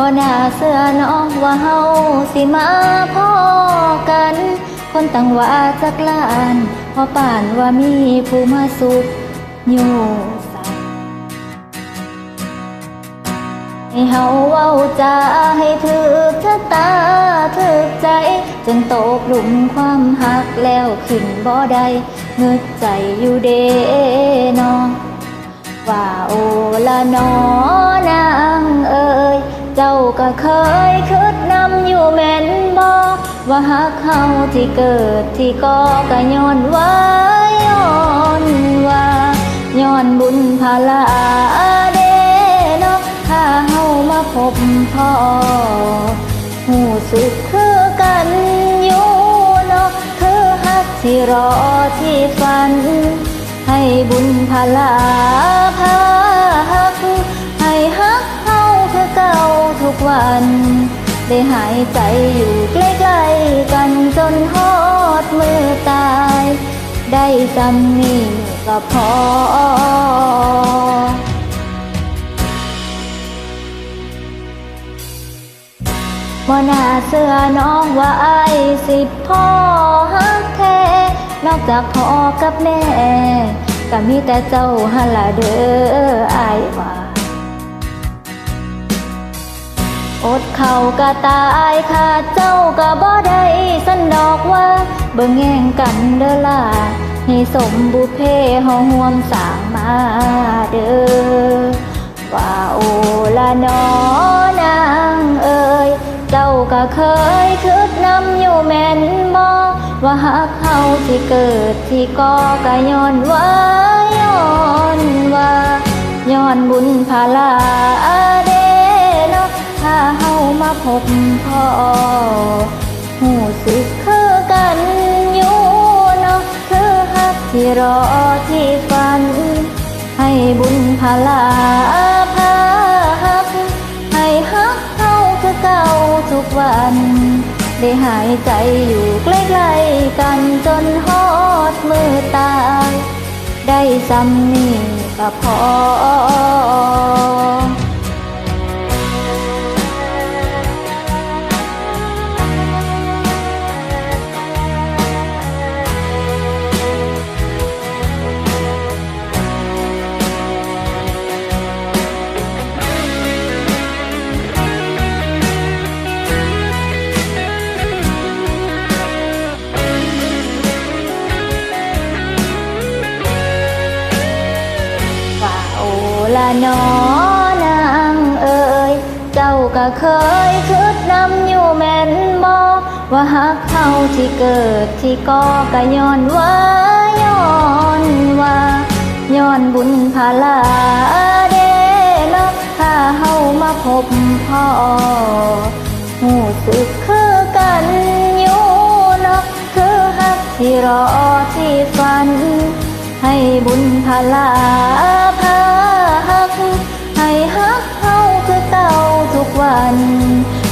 บ่น่าเสื้อเนาะว่าเฮาสิมาพ่อกัน คนต่างว่าจักลานพอป่านว่ามีผู้มาสุขอยู่ใส่ให้เฮาเว้าจาให้ถึกชะตาถึกใจจนตกหลุมความหักแล้วขึ้นบ่ได้เงึดใจอยู่เด้นอว่าโอละนอง เจ้าก็เคยคิดนำอยู่แม่นบ่ว่าหักเฮาที่เกิดที่ก่อก็ย้อนว่าย้อนว่าย้อนบุญพาลาเดเนาะถ้าเฮามาพบพ่อหูสึกคือกันอยู่เนาะคือฮักที่รอที่ฝัน ให้บุญพาลาพา วัน ได้หายใจอยู่ใกล้ๆกันจนฮอดมือตาย ได้จำนี่ก็พอ บ่น่าเสื้อน้องว่าอายสิพ่อฮักแท้นอกจากพ่อกับแม่ ก็มีแต่เจ้าหันละเด้ออายว่า อดเข่าก็ตายขาดเจ้าก็บ่ได้สันดอกว่า เบิ่งแย่งกันเด้อล่ะให้สมบุพเพเฮาห่วมสางมาเด้อว่าโอละนอนางเอ่ยเจ้าก็เคยคิดนำอยู่แม่นบ่ว่าหักเฮาที่เกิดที่ก่อก็ย้อนว่าย้อนว่าย้อนบุญพาลา พ่อหูสึกคือกันอยู่เนาะคือฮักที่รอที่ฝัน ให้บุญพาลาพาฮัก ให้ฮักเฮาคือเก่าทุกวัน ได้หายใจอยู่ใกล้ๆกันจนฮอดมือตาย ได้ซ้ำนี่ก็พอ ละนอนางเอ่ยเจ้าก็เคยคิดนำอยู่แม่นบ่ว่าหักเฮาที่เกิดที่ก่อก็ย้อนว่าย้อนว่าย้อนบุญพาลาเดนาะถ้าเฮามาพบพ่อหูสึกคือกันอยู่นาะคือฮักที่รอที่ฝัน ให้บุญพาลา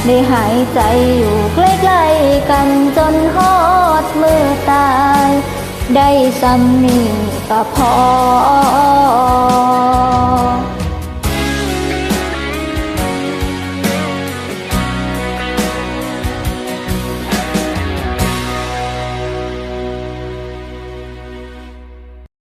ได้หายใจอยู่ใกล้ๆกันจนฮอดมือตาย ได้ซ้ำนี่ก็พอ